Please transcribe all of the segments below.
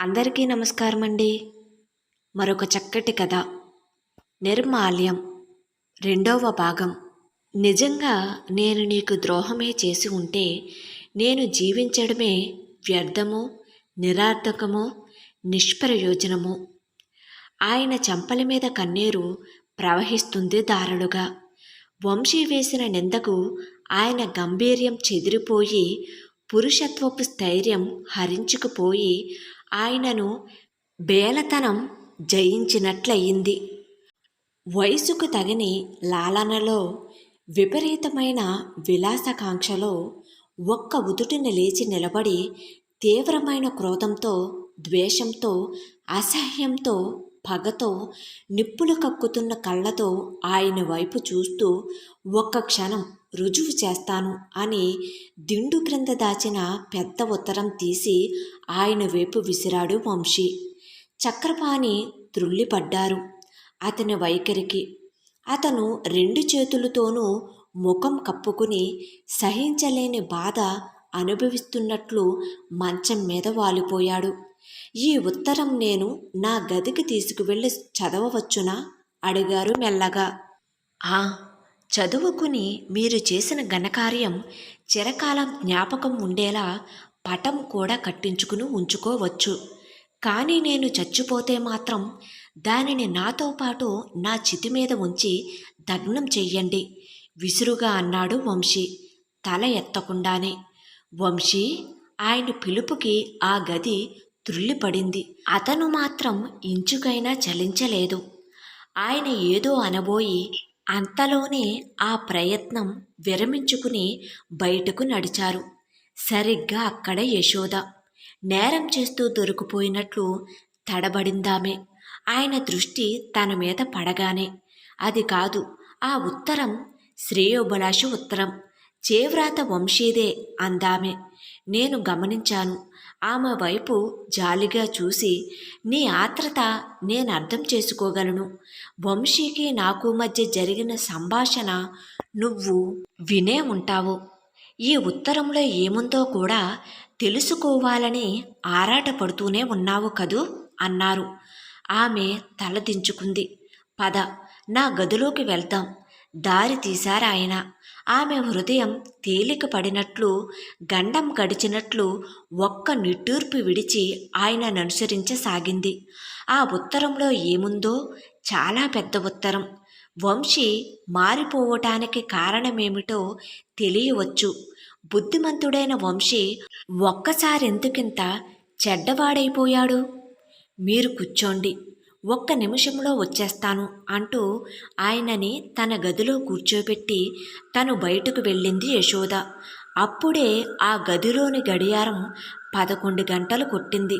అందరికీ నమస్కారం అండి మరొక చక్కటి కథ. నిర్మాల్యం. రెండవ భాగం. నిజంగా నేను నీకు ద్రోహమే చేసి ఉంటే నేను జీవించడమే వ్యర్థమో నిరార్థకమో నిష్ప్రయోజనమో. ఆయన చెంపల మీద కన్నీరు ప్రవహిస్తుంది దారులుగా. వంశీ వేసిన నిందకు ఆయన గంభీర్యం చెదిరిపోయి పురుషత్వపు స్థైర్యం హరించుకుపోయి ఆయనను బేలతనం జయించినట్లయింది. వయసుకు తగని లాలనలో విపరీతమైన విలాసకాంక్షలో ఒక్క ఉదుటిన లేచి నిలబడి తీవ్రమైన క్రోధంతో ద్వేషంతో అసహ్యంతో పగతో నిప్పులు కక్కుతున్న కళ్ళతో ఆయన వైపు చూస్తూ ఒక్క క్షణం రుజువు చేస్తాను అని దిండు క్రింద దాచిన పెద్ద ఉత్తరం తీసి ఆయన వైపు విసిరాడు వంశీ. చక్రపాణి త్రుళ్ళిపడ్డారు అతని వైఖరికి. అతను రెండు చేతులతోనూ ముఖం కప్పుకుని సహించలేని బాధ అనుభవిస్తున్నట్లు మంచం మీద వాలిపోయాడు. ఈ ఉత్తరం నేను నా గదికి తీసుకువెళ్ళి చదవవచ్చునా? అడిగారు మెల్లగా. ఆ చదువుకుని మీరు చేసిన ఘనకార్యం చిరకాలం జ్ఞాపకం ఉండేలా పటం కూడా కట్టించుకుని ఉంచుకోవచ్చు. కానీ నేను చచ్చిపోతే మాత్రం దానిని నాతో పాటు నా చితి మీద ఉంచి దగ్నం చెయ్యండి విసురుగా అన్నాడు వంశీ తల ఎత్తకుండానే. వంశీ ఆయన పిలుపుకి ఆ గది త్రుళ్ళిపడింది. అతను మాత్రం ఇంచుకైనా చలించలేదు. ఆయన ఏదో అనబోయి అంతలోనే ఆ ప్రయత్నం విరమించుకుని బయటకు నడిచారు. సరిగ్గా అక్కడ యశోద. నేరం చేస్తూ దొరికిపోయినట్లు తడబడిందామే. ఆయన దృష్టి తన మీద పడగానే. అది కాదు ఆ ఉత్తరం శ్రేయోభిలాష ఉత్తరం. చేవ్రాత వంశీదే అందామే. నేను గమనించాను. ఆమె వైపు జాలిగా చూసి నీ ఆత్రత నేను అర్థం చేసుకోగలను. వంశీకి నాకు మధ్య జరిగిన సంభాషణ నువ్వు వినే ఉంటావు. ఈ ఉత్తరంలో ఏముందో కూడా తెలుసుకోవాలని ఆరాటపడుతూనే ఉన్నావు కదూ అన్నారు. ఆమె తలదించుకుంది. పద నా గదిలోకి వెళ్దాం. దారి తీశారాయన ఆమె హృదయం తేలిక పడినట్లు గండం గడిచినట్లు ఒక్క నిట్టూర్పు విడిచి ఆయనను అనుసరించసాగింది. ఆ ఉత్తరంలో ఏముందో చాలా పెద్ద ఉత్తరం. వంశీ మారిపోవటానికి కారణమేమిటో తెలియవచ్చు. బుద్ధిమంతుడైన వంశీ ఒక్కసారెందుకింత చెడ్డవాడైపోయాడు? మీరు కూర్చోండి. ఒక్క నిమిషంలో వచ్చేస్తాను అంటూ ఆయనని తన గదిలో కూర్చోబెట్టి తను బయటకు వెళ్ళింది యశోద. అప్పుడే ఆ గదిలోని గడియారం పదకొండు గంటలు కొట్టింది.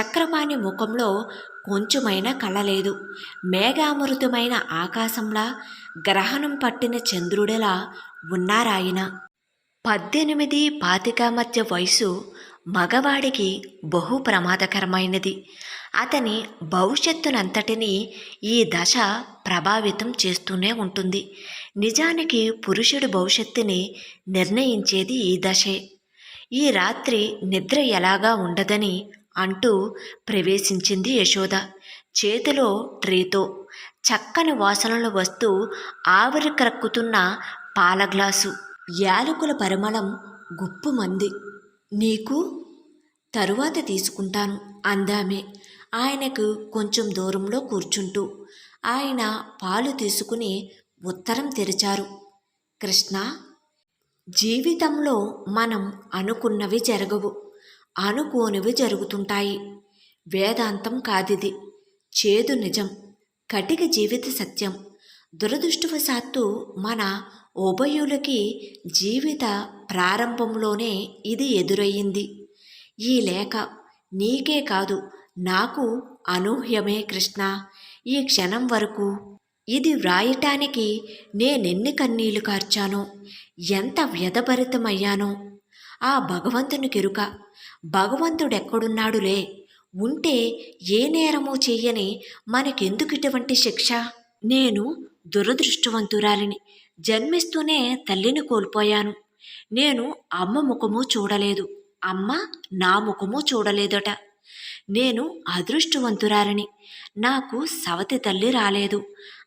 చక్రపాణి ముఖంలో కొంచెమైనా కలలేదు. మేఘామృతమైన ఆకాశంలా గ్రహణం పట్టిన చంద్రుడిలా ఉన్నారాయన. పద్దెనిమిది పాతిక మధ్య వయసు మగవాడికి బహు ప్రమాదకరమైనది. అతని భవిష్యత్తునంతటినీ ఈ దశ ప్రభావితం చేస్తూనే ఉంటుంది. నిజానికి పురుషుడి భవిష్యత్తుని నిర్ణయించేది ఈ దశే. ఈ రాత్రి నిద్ర ఎలాగా ఉండదని అంటూ ప్రవేశించింది యశోద. చేతిలో ట్రేతో చక్కని వాసనలు వస్తూ ఆవిరి క్రక్కుతున్న పాల గ్లాసు యాలకుల పరిమళం గుప్పుమంది నీకు తరువాత తీసుకుంటాను అందామే. ఆయనకు కొంచెం దూరంలో కూర్చుంటూ ఆయన పాలు తీసుకుని ఉత్తరం తెరిచారు. కృష్ణ జీవితంలో మనం అనుకున్నవి జరగవు అనుకోనివి జరుగుతుంటాయి. వేదాంతం కాదిది చేదు నిజం కటిక జీవిత సత్యం. దురదృష్టవశాత్తు మన ఉభయులకి జీవిత ప్రారంభంలోనే ఇది ఎదురయ్యింది. ఈ లేఖ నీకే కాదు నాకు అనూహ్యమే కృష్ణ. ఈ క్షణం వరకు ఇది వ్రాయటానికి నేనెన్ని కన్నీళ్ళు కార్చానో ఎంత వ్యధభరితమయ్యానో. ఆ భగవంతుని కెరుక భగవంతుడెక్కడున్నాడులే? ఉంటే ఏ నేరమూ చెయ్యని మనకెందుకు ఇటువంటి శిక్ష? నేను దురదృష్టవంతురాలిని జన్మిస్తూనే తల్లిని కోల్పోయాను. నేను అమ్మ ముఖము చూడలేదు. అమ్మ నా ముఖము చూడలేదట. నేను అదృష్టవంతురాలని. నాకు సవతి తల్లి రాలేదు.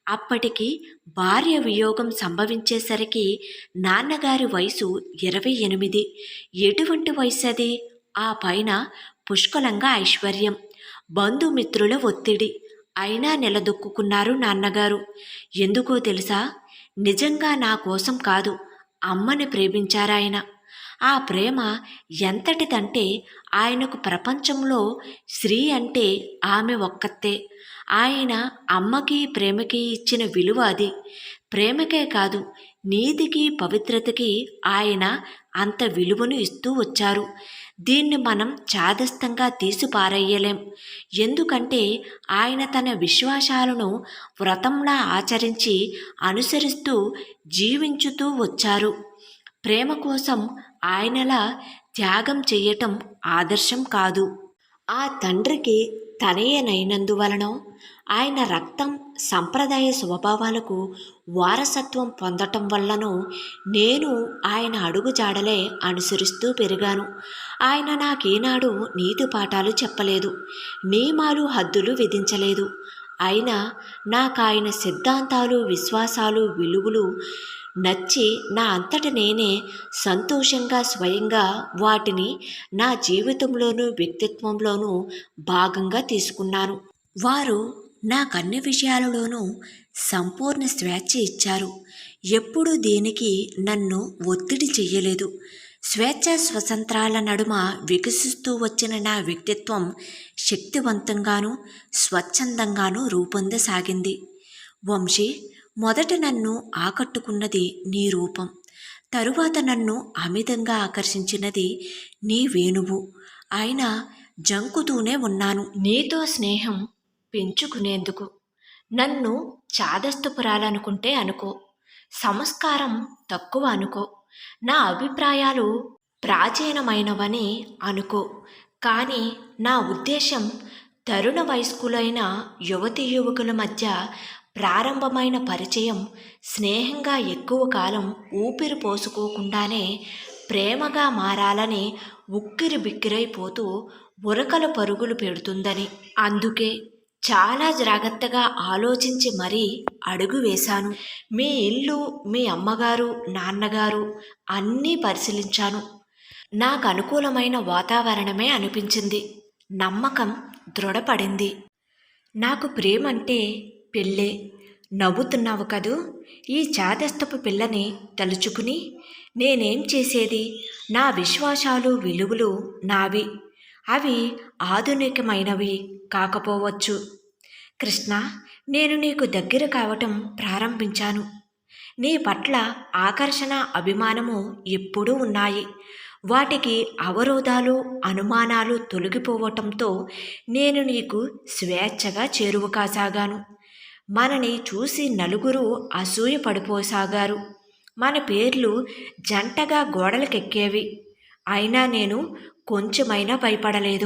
అప్పటికి భార్య వియోగం సంభవించేసరికి నాన్నగారి వయసు ఇరవై ఎనిమిది. ఎటువంటి వయసు అది? ఆ పైన పుష్కలంగా ఐశ్వర్యం. బంధుమిత్రుల ఒత్తిడి. అయినా నిలదొక్కున్నారు నాన్నగారు. ఎందుకో తెలుసా? నిజంగా నా కోసం కాదు. అమ్మని ప్రేమించారాయన. ఆ ప్రేమ ఎంతటిదంటే ఆయనకు ప్రపంచంలో స్త్రీ అంటే ఆమె ఒక్కతే. ఆయన అమ్మకి ప్రేమకి ఇచ్చిన విలువ అది. ప్రేమకే కాదు నీతికి పవిత్రతకి ఆయన అంత విలువను ఇస్తూ వచ్చారు. దీన్ని మనం చాదస్తంగా తీసిపారేయలేం. ఎందుకంటే ఆయన తన విశ్వాసాలను వ్రతంలా ఆచరించి అనుసరిస్తూ జీవించుతూ వచ్చారు. ప్రేమ కోసం ఆయనలా త్యాగం చెయ్యటం ఆదర్శం కాదు. ఆ తండ్రికి తనయనైనందువలన ఆయన రక్తం సంప్రదాయ స్వభావాలకు వారసత్వం పొందటం వల్లనో నేను ఆయన అడుగుజాడలే అనుసరిస్తూ పెరిగాను. ఆయన నాకేనాడు నీతి పాఠాలు చెప్పలేదు. నియమాలు హద్దులు విధించలేదు. అయినా నాకు ఆయన సిద్ధాంతాలు విశ్వాసాలు విలువలు నచ్చి నా అంతట నేనే సంతోషంగా స్వయంగా వాటిని నా జీవితంలోనూ వ్యక్తిత్వంలోనూ భాగంగా తీసుకున్నాను. వారు నాకన్ని విషయాలలోనూ సంపూర్ణ స్వేచ్ఛ ఇచ్చారు. ఎప్పుడూ దేనికి నన్ను ఒత్తిడి చెయ్యలేదు. స్వేచ్ఛ స్వతంత్రాల నడుమ వికసిస్తూ వచ్చిన నా వ్యక్తిత్వం శక్తివంతంగానూ స్వచ్ఛందంగానూ రూపొందసాగింది. వంశీ మొదట నన్ను ఆకట్టుకున్నది నీ రూపం తరువాత నన్ను అమితంగా ఆకర్షించినది నీ వేణువు. ఆయన జంకుతూనే ఉన్నాను. నీతో స్నేహం పెంచుకునేందుకు. నన్ను చాదస్తుపురాలనుకుంటే అనుకో. సంస్కారం తక్కువ అనుకో. నా అభిప్రాయాలు ప్రాచీనమైనవని అనుకో. కానీ నా ఉద్దేశం తరుణ వయస్కులైన యువతి యువకుల మధ్య ప్రారంభమైన పరిచయం స్నేహంగా ఎక్కువ కాలం ఊపిరి పోసుకోకుండానే ప్రేమగా మారాలని ఉక్కిరి బిక్కిరైపోతూ ఉరకల పరుగులు పెడుతుందని. అందుకే చాలా జాగ్రత్తగా ఆలోచించి మరీ అడుగు వేశాను. మీ ఇల్లు మీ అమ్మగారు నాన్నగారు అన్నీ పరిశీలించాను. నాకు అనుకూలమైన వాతావరణమే అనిపించింది. నమ్మకం దృఢపడింది. నాకు ప్రేమంటే పెళ్ళే నవ్వుతున్నావు కదూ? ఈ చాదస్తపు పిల్లని తలుచుకుని నేనేం చేసేది? నా విశ్వాసాలు విలువలు నావి. అవి ఆధునికమైనవి కాకపోవచ్చు. కృష్ణ నేను నీకు దగ్గర కావటం ప్రారంభించాను. నీ పట్ల ఆకర్షణ అభిమానము ఎప్పుడూ ఉన్నాయి. వాటికి అవరోధాలు అనుమానాలు తొలగిపోవటంతో నేను నీకు స్వేచ్ఛగా చేరువ కాసాగాను. మనని చూసి నలుగురు అసూయ పడిపోసాగారు. మన పేర్లు జంటగా గోడలకెక్కేవి. అయినా నేను కొంచెమైనా భయపడలేదు.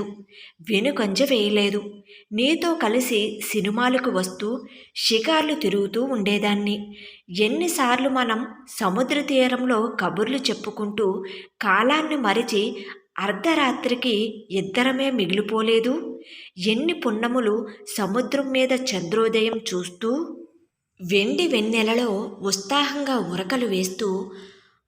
వెనుకంజ వేయలేదు. నీతో కలిసి సినిమాలకు వస్తూ షికార్లు తిరుగుతూ ఉండేదాన్ని. ఎన్నిసార్లు మనం సముద్ర తీరంలో కబుర్లు చెప్పుకుంటూ కాలాన్ని మరిచి అర్ధరాత్రికి ఇద్దరమే మిగిలిపోలేదు? ఎన్ని పున్నములు సముద్రం మీద చంద్రోదయం చూస్తూ వెండి వెన్నెలలో ఉత్సాహంగా ఉరకలు వేస్తూ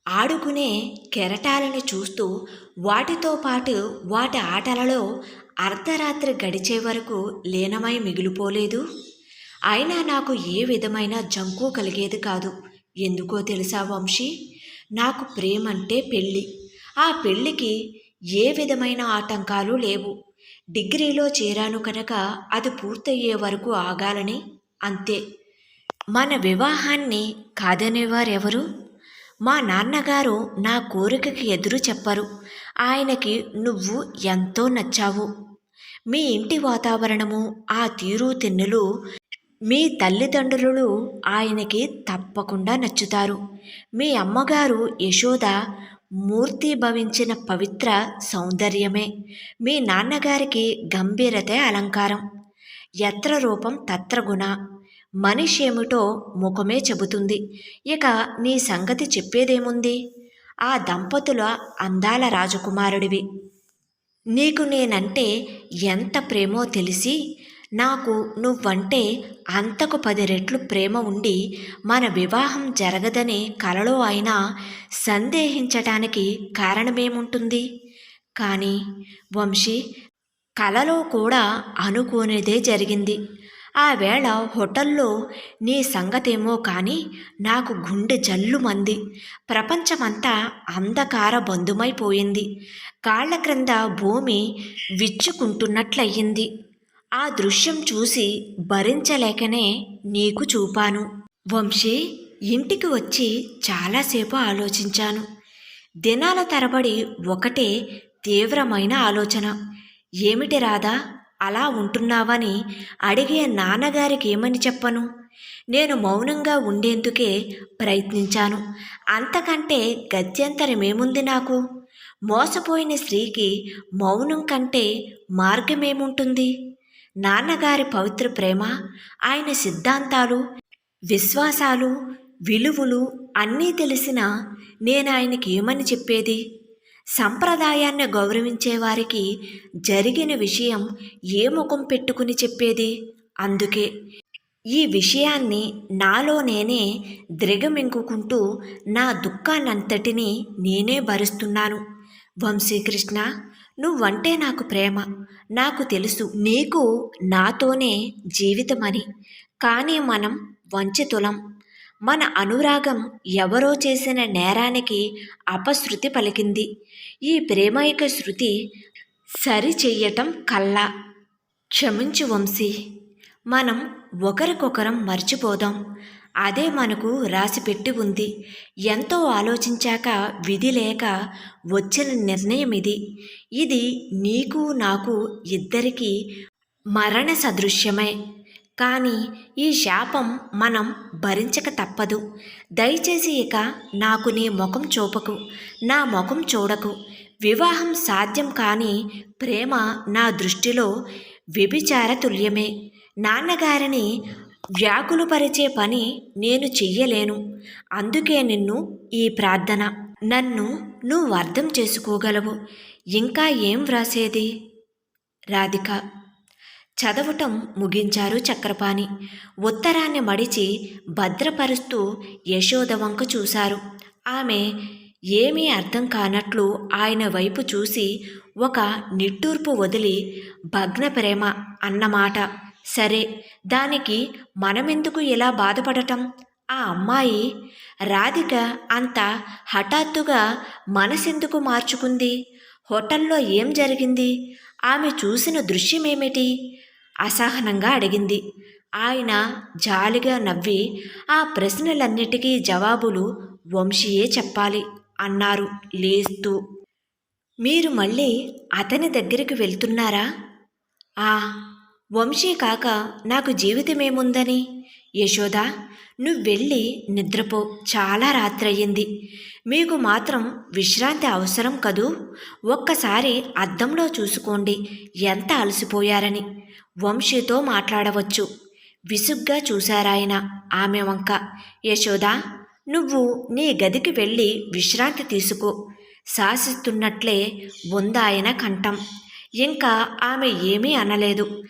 ఆడుకునే కెరటాలను చూస్తూ వాటితో పాటు వాటి ఆటలలో అర్ధరాత్రి గడిచే వరకు లీనమై మిగిలిపోలేదు. అయినా నాకు ఏ విధమైన జంకు కలిగేది కాదు. ఎందుకో తెలుసా వంశీ? నాకు ప్రేమంటే పెళ్ళి. ఆ పెళ్ళికి ఏ విధమైన ఆటంకాలు లేవు. డిగ్రీలో చేరాను కనుక అది పూర్తయ్యే వరకు ఆగాలని? అంతే. మన వివాహాన్ని కాదనేవారెవరు? మా నాన్నగారు నా కోరికకి ఎదురు చెప్పరు. ఆయనకి నువ్వు ఎంతో నచ్చావు. మీ ఇంటి వాతావరణము ఆ తీరు తిన్నులు మీ తల్లిదండ్రులు ఆయనకి తప్పకుండా నచ్చుతారు. మీ అమ్మగారు యశోద మూర్తి భవించిన పవిత్ర సౌందర్యమే. మీ నాన్నగారికి గంభీరతే అలంకారం. ఎత్ర రూపం తత్ర గుణ. మనిషి ఏమిటో ముఖమే చెబుతుంది. ఇక నీ సంగతి చెప్పేదేముంది? ఆ దంపతుల అందాల రాజకుమారుడివి. నీకు నేనంటే ఎంత ప్రేమో తెలిసి నాకు నువ్వంటే అంతకు పది రెట్లు ప్రేమ ఉండి మన వివాహం జరగదనే కలలో అయినా సందేహించటానికి కారణమేముంటుంది? కానీ వంశీ కలలో కూడా అనుకోనేదే జరిగింది. ఆ వేళ హోటల్లో నీ సంగతేమో కానీ నాకు గుండె జల్లుమంది. ప్రపంచమంతా అంధకార బంధుమైపోయింది. కాళ్ళ క్రింద భూమి విచ్చుకుంటున్నట్లయింది. ఆ దృశ్యం చూసి భరించలేకనే నీకు చూపాను. వంశీ ఇంటికి వచ్చి చాలాసేపు ఆలోచించాను. దినాల తరబడి ఒకటే తీవ్రమైన ఆలోచన. ఏమిటి రాదా అలా ఉంటున్నావని అడిగే నాన్నగారికి ఏమని చెప్పను? నేను మౌనంగా ఉండేందుకే ప్రయత్నించాను. అంతకంటే గత్యంతరమేముంది నాకు? మోసపోయిన స్త్రీకి మౌనం కంటే మార్గమేముంటుంది? నాన్నగారి పవిత్ర ప్రేమ ఆయన సిద్ధాంతాలు విశ్వాసాలు విలువలు అన్నీ తెలిసిన నేను ఆయనకి ఏమని చెప్పేది? సంప్రదాయాన్ని గౌరవించే వారికి జరిగిన విషయం ఏ ముఖం పెట్టుకుని చెప్పేది? అందుకే ఈ విషయాన్ని నాలో నేనే ద్రిగమింగుకుంటూ నా దుఃఖాన్నంతటినీ నేనే భరిస్తున్నాను. వంశీకృష్ణ నువ్వంటే నాకు ప్రేమ. నాకు తెలుసు నీకు నాతోనే జీవితమని. కానీ మనం వంచితులం. మన అనురాగం ఎవరో చేసిన నేరానికి అపశృతి పలికింది. ఈ ప్రేమైక శృతి సరి చెయ్యటం కల్లా. క్షమించు వంశీ. మనం ఒకరికొకరం మర్చిపోదాం. అదే మనకు రాసిపెట్టి ఉంది. ఎంతో ఆలోచించాక విధి లేక వచ్చిన నిర్ణయం ఇది. ఇది నీకు నాకు ఇద్దరికీ మరణ సదృశ్యమే. కానీ ఈ శాపం మనం భరించక తప్పదు. దయచేసి ఇక నాకు నీ ముఖం చూపకు నా ముఖం చూడకు. వివాహం సాధ్యం కాని ప్రేమ నా దృష్టిలో వ్యభిచార తుల్యమే. నాన్నగారిని వ్యాకులపరిచే పని నేను చెయ్యలేను. అందుకే నిన్ను ఈ ప్రార్థన నన్ను నువ్వు అర్థం చేసుకోగలవు. ఇంకా ఏం వ్రాసేది? రాధిక చదవటం ముగించారు చక్రపాణి. ఉత్తరాన్ని మడిచి భద్రపరుస్తూ యశోద వంక చూశారు. ఆమె ఏమీ అర్థం కానట్లు ఆయన వైపు చూసి ఒక నిట్టూర్పు వదిలి భగ్న ప్రేమ అన్నమాట. సరే దానికి మనమెందుకు ఇలా బాధపడటం? ఆ అమ్మాయి రాధిక అంత హఠాత్తుగా మనసెందుకు మార్చుకుంది? హోటల్లో ఏం జరిగింది? ఆమె చూసిన దృశ్యమేమిటి? అసహనంగా అడిగింది. ఆయన జాలిగా నవ్వి ఆ ప్రశ్నలన్నిటికీ జవాబులు వంశీయే చెప్పాలి అన్నారు లేస్తూ. మీరు మళ్ళీ అతని దగ్గరికి వెళ్తున్నారా? ఆ వంశీ కాక నాకు జీవితమేముందని? యశోద నువ్వెళ్ళి నిద్రపో. చాలా రాత్రయ్యింది. మీకు మాత్రం విశ్రాంతి అవసరం కదూ? ఒక్కసారి అద్దంలో చూసుకోండి. ఎంత అలసిపోయారని. వంశీతో మాట్లాడవచ్చు. విసుగ్గా చూశారాయన ఆమె వంక. యశోద నువ్వు నీ గదికి వెళ్ళి విశ్రాంతి తీసుకో. శాసిస్తున్నట్లే ఉందాయన కంఠం. ఇంకా ఆమె ఏమీ అనలేదు.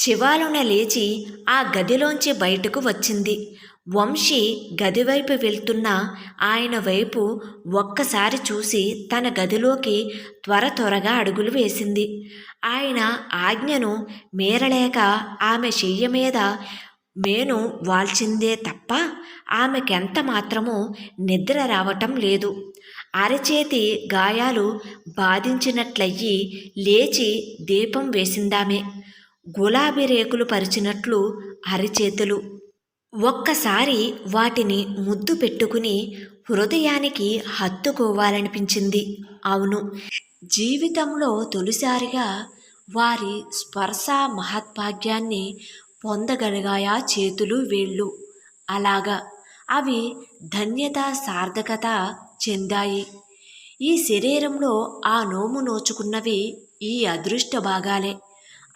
చివాలున లేచి ఆ గదిలోంచి బయటకు వచ్చింది. వంశీ గదివైపు వెళ్తున్న ఆయన వైపు ఒక్కసారి చూసి తన గదిలోకి త్వర త్వరగా అడుగులు వేసింది. ఆయన ఆజ్ఞను మేరలేక ఆమె చెయ్య మీద మేను వాల్చిందే తప్ప ఆమెకెంత మాత్రమూ నిద్ర రావటం లేదు. అరచేతి గాయాలు బాధించినట్లయ్యి లేచి దీపం వేసిందామే. గులాబీ రేకులు పరిచినట్లు అరిచేతులు. ఒక్కసారి వాటిని ముద్దు పెట్టుకుని హృదయానికి హత్తుకోవాలనిపించింది. అవును జీవితంలో తొలిసారిగా వారి స్పర్శ మహత్భాగ్యాన్ని పొందగలిగాయా చేతులు వేళ్ళు? అలాగా అవి ధన్యత సార్థకత చెందాయి. ఈ శరీరంలో ఆ నోము నోచుకున్నవి ఈ అదృష్ట భాగాలే.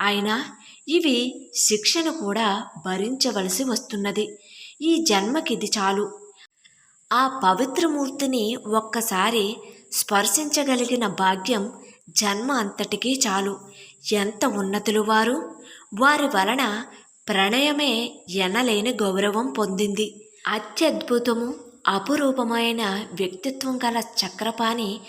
అయినా ఇవి శిక్షణ కూడా భరించవలసి వస్తున్నది. ఈ జన్మకిది చాలు. ఆ పవిత్రమూర్తిని ఒక్కసారి స్పర్శించగలిగిన భాగ్యం జన్మ అంతటికీ చాలు. ఎంత ఉన్నతులు వారు? వారి వలన ప్రణయమే ఎనలేని గౌరవం పొందింది. అత్యద్భుతము అపురూపమైన వ్యక్తిత్వం గల చక్రపాణి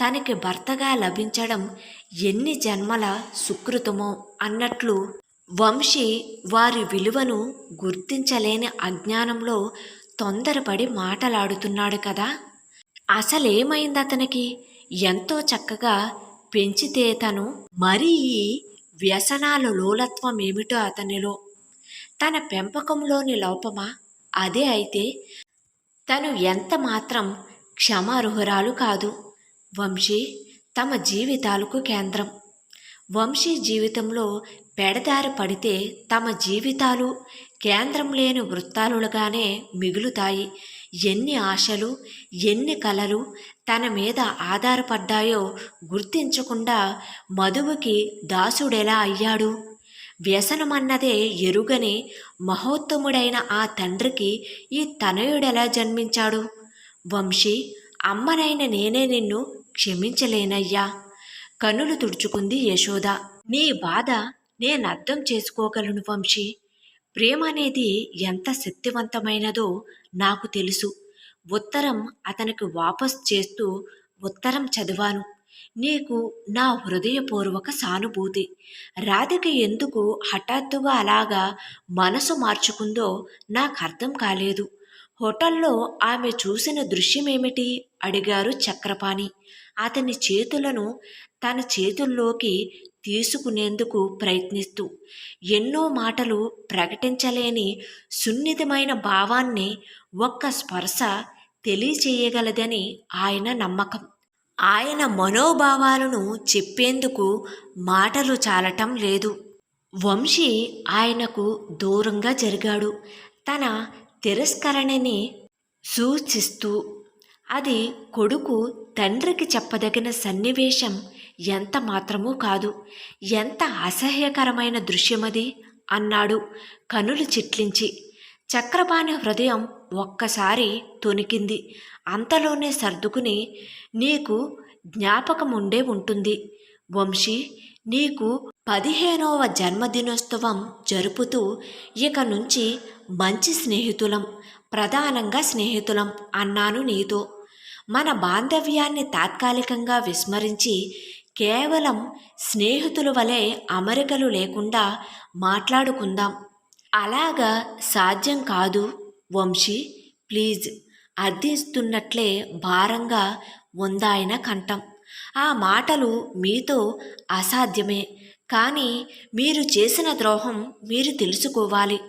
తనకి భర్తగా లభించడం ఎన్ని జన్మల సుకృతమో అన్నట్లు వంశీ వారి విలువను గుర్తించలేని అజ్ఞానంలో తొందరపడి మాటలాడుతున్నాడు కదా. అసలేమైంది అతనికి ఎంతో చక్కగా పెంచితే తను మరీ ఈ వ్యసనాల లోలత్వం ఏమిటో అతనిలో? తన పెంపకంలోని లోపమా? అదే అయితే తను ఎంత మాత్రం క్షమార్హురాలు కాదు. వంశీ తమ జీవితాలకు కేంద్రం. వంశీ జీవితంలో పెడదారి పడితే తమ జీవితాలు కేంద్రం లేని వృత్తాలుగానే మిగులుతాయి. ఎన్ని ఆశలు ఎన్ని కలలు తన మీద ఆధారపడ్డాయో గుర్తించకుండా మధువుకి దాసుడెలా అయ్యాడు? వ్యసనమన్నదే ఎరుగని మహోత్తముడైన ఆ తండ్రికి ఈ తనయుడెలా జన్మించాడు? వంశీ అమ్మనైన నేనే నిన్ను క్షమించలేనయ్యా. కనులు తుడుచుకుంది యశోద. నీ బాధ నేను అర్థం చేసుకోగలను వంశీ. ప్రేమ అనేది ఎంత శక్తివంతమైనదో నాకు తెలుసు. ఉత్తరం అతనికి వాపస్ చేస్తూ ఉత్తరం చదివాను. నీకు నా హృదయపూర్వక సానుభూతి. రాధిక ఎందుకు హఠాత్తుగా అలాగా మనసు మార్చుకుందో నాకు అర్థం కాలేదు. హోటల్లో ఆమె చూసిన దృశ్యమేమిటి? అడిగారు చక్రపాణి. అతని చేతులను తన చేతుల్లోకి తీసుకునేందుకు ప్రయత్నిస్తూ ఎన్నో మాటలు ప్రకటించలేని సున్నితమైన భావాన్ని ఒక్క స్పర్శ తెలియచేయగలదని ఆయన నమ్మకం. ఆయన మనోభావాలను చెప్పేందుకు మాటలు చాలటం లేదు. వంశీ ఆయనకు దూరంగా జరిగాడు. తన తిరస్కరణని సూచిస్తూ అది కొడుకు తండ్రికి చెప్పదగిన సన్నివేశం ఎంత మాత్రమూ కాదు. ఎంత అసహ్యకరమైన దృశ్యమది అన్నాడు కనులు చిట్లించి. చక్రపాణి హృదయం ఒక్కసారి తొనికింది. అంతలోనే సర్దుకుని నీకు జ్ఞాపకం ఉండే ఉంటుంది. వంశీ నీకు పదిహేనవ జన్మదినోత్సవం జరుపుతూ ఇక నుంచి మంచి స్నేహితులం ప్రధానంగా స్నేహితులం అన్నాను నీతో. మన బాంధవ్యాన్ని తాత్కాలికంగా విస్మరించి కేవలం స్నేహితుల వలె అమరికలు లేకుండా మాట్లాడుకుందాం. అలాగా సాధ్యం కాదు వంశీ ప్లీజ్ అర్థిస్తున్నట్లే భారంగా ఉందాయన కంఠం. ఆ మాటలు మీతో అసాధ్యమే. కానీ మీరు చేసిన ద్రోహం మీరు తెలుసుకోవాలి.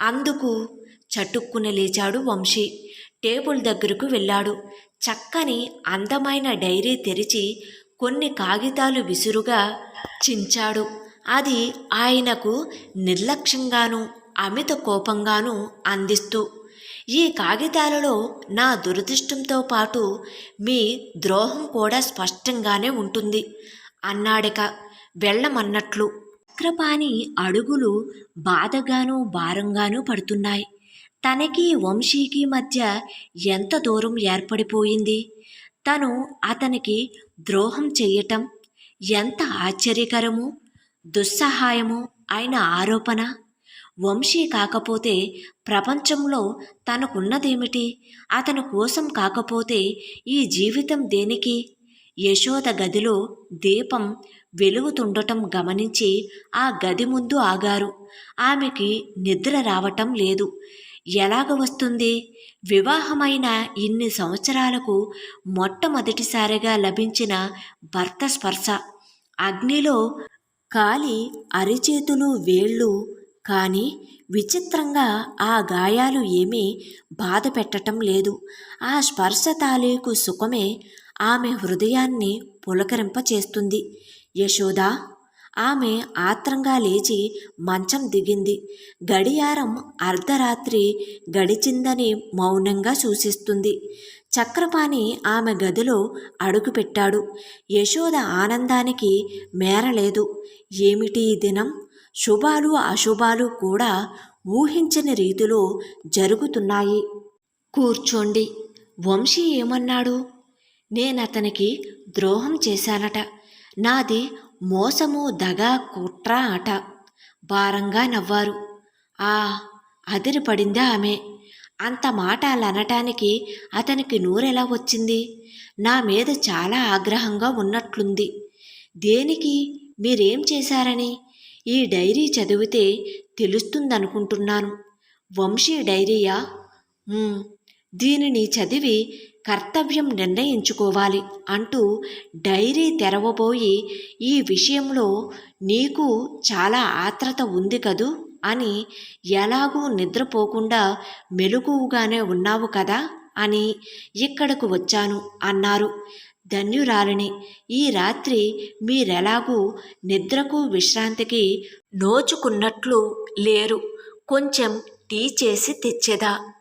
అందుకు చటుక్కున లేచాడు వంశీ. టేబుల్ దగ్గరకు వెళ్ళాడు. చక్కని అందమైన డైరీ తెరిచి కొన్ని కాగితాలు విసురుగా చించాడు. అది ఆయనకు నిర్లక్ష్యంగాను అమిత కోపంగాను అందిస్తూ ఈ కాగితాలలో నా దురదృష్టంతో పాటు మీ ద్రోహం కూడా స్పష్టంగానే ఉంటుంది అన్నాడిక. వెళ్ళమన్నట్లు. చక్రపాణి అడుగులు బాధగాను భారంగాను పడుతున్నాయి. తనకి వంశీకి మధ్య ఎంత దూరం ఏర్పడిపోయింది? తను అతనికి ద్రోహం చెయ్యటం ఎంత ఆశ్చర్యకరము దుస్సహాయము అయిన ఆరోపణ? వంశీ కాకపోతే ప్రపంచంలో తనకున్నదేమిటి? అతని కోసం కాకపోతే ఈ జీవితం దేనికి? యశోద గదిలో దీపం వెలుగుతుండటం గమనించి ఆ గది ముందు ఆగారు. ఆమెకి నిద్ర రావటం లేదు. ఎలాగ వస్తుంది? వివాహమైన ఇన్ని సంవత్సరాలకు మొట్టమొదటిసారిగా లభించిన భర్త స్పర్శ. అగ్నిలో కాలి అరిచేతులు వేళ్ళు కానీ విచిత్రంగా ఆ గాయాలు ఏమీ బాధ పెట్టటం లేదు. ఆ స్పర్శ తాలూకు సుఖమే ఆమె హృదయాన్ని పులకరింపచేస్తుంది. యశోద! ఆమె ఆత్రంగా లేచి మంచం దిగింది. గడియారం అర్ధరాత్రి గడిచిందని మౌనంగా సూచిస్తుంది. చక్రపాణి ఆమె గదిలో అడుగుపెట్టాడు యశోద ఆనందానికి మేరలేదు. ఏమిటి ఈ దినం? శుభాలు అశుభాలు కూడా ఊహించని రీతిలో జరుగుతున్నాయి. కూర్చోండి. వంశీ ఏమన్నాడు? నేనతనికి ద్రోహం చేశానట. నాది మోసము దగా కుట్ర అట. భారంగా నవ్వారు. ఆ అదిరిపడిందా ఆమె. అంత మాట అనటానికి అతనికి నూరెలా వచ్చింది? నా మీద చాలా ఆగ్రహంగా ఉన్నట్లుంది. దేనికి? మీరేం చేశారని? ఈ డైరీ చదివితే తెలుస్తుందనుకుంటున్నాను. వంశీ డైరీయా? దీనిని చదివి కర్తవ్యం నిర్ణయించుకోవాలి అంటూ డైరీ తెరవబోయి ఈ విషయంలో నీకు చాలా ఆత్రత ఉంది కదూ? అని ఎలాగూ నిద్రపోకుండా మెలకువగానే ఉన్నావు కదా? అని ఇక్కడకు వచ్చాను అన్నారు. ధన్యురాలిని ఈ రాత్రి మీరెలాగూ నిద్రకు విశ్రాంతికి నోచుకున్నట్లు లేరు. కొంచెం టీ చేసి తెచ్చేదా?